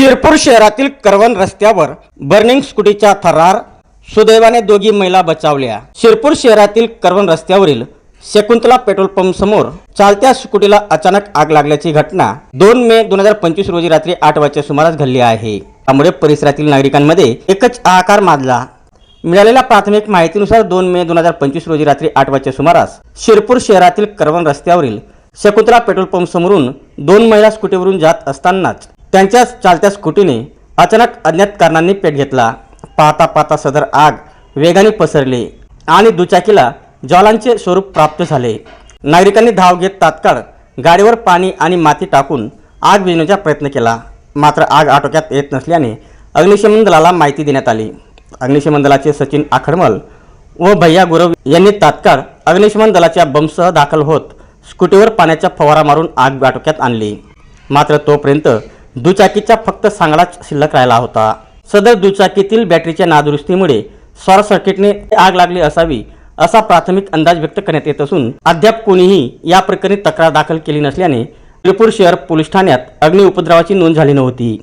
शिरपूर शहरातील करवण रस्त्यावर बर्निंग स्कूटीच्या थरार सुदैवाने दोघी महिला बचावल्या. शिरपूर शहरातील करवण रस्त्यावरील शकुंतला पेट्रोल पंप समोर चालत्या स्कूटीला अचानक आग लागल्याची घटना दोन मे दोन हजार पंचवीस रोजी रात्री आठ वाजच्या सुमारास घडली आहे. त्यामुळे परिसरातील नागरिकांमध्ये एकच आकार माजला. मिळालेल्या प्राथमिक माहितीनुसार दोन मे दोन हजार पंचवीस रोजी रात्री आठ वाजच्या सुमारास शिरपूर शहरातील करवण रस्त्यावरील शकुंतला पेट्रोल पंप समोरून दोन महिला स्कूटीवरून जात असतानाच त्यांच्या चालत्या स्कूटीने अचानक अज्ञात कारणांनी पेट घेतला. पाहता पाहता सदर आग वेगाने पसरली आणि दुचाकीला ज्वालांचे स्वरूप प्राप्त झाले. नागरिकांनी धाव घेत तात्काळ गाडीवर पाणी आणि माती टाकून आग विझण्याचा प्रयत्न केला. मात्र आग आटोक्यात येत नसल्याने अग्निशमन दलाला माहिती देण्यात आली. अग्निशमन दलाचे सचिन आखडमल व भैया गुरव यांनी तात्काळ अग्निशमन दलाच्या बंबसह दाखल होत स्कूटीवर पाण्याचा फवारा मारून आग आटोक्यात आणली. मात्र तोपर्यंत दुचाकीचा फक्त सांगडाच शिल्लक राहिला होता. सदर दुचाकीतील बॅटरीच्या नादुरुस्तीमुळे शॉर्ट सर्किटने आग लागली असावी असा प्राथमिक अंदाज व्यक्त करण्यात येत असून अद्याप कोणीही या प्रकरणी तक्रार दाखल केली नसल्याने शिरपूर शहर पोलीस ठाण्यात अग्निउपद्रवाची नोंद झाली नव्हती.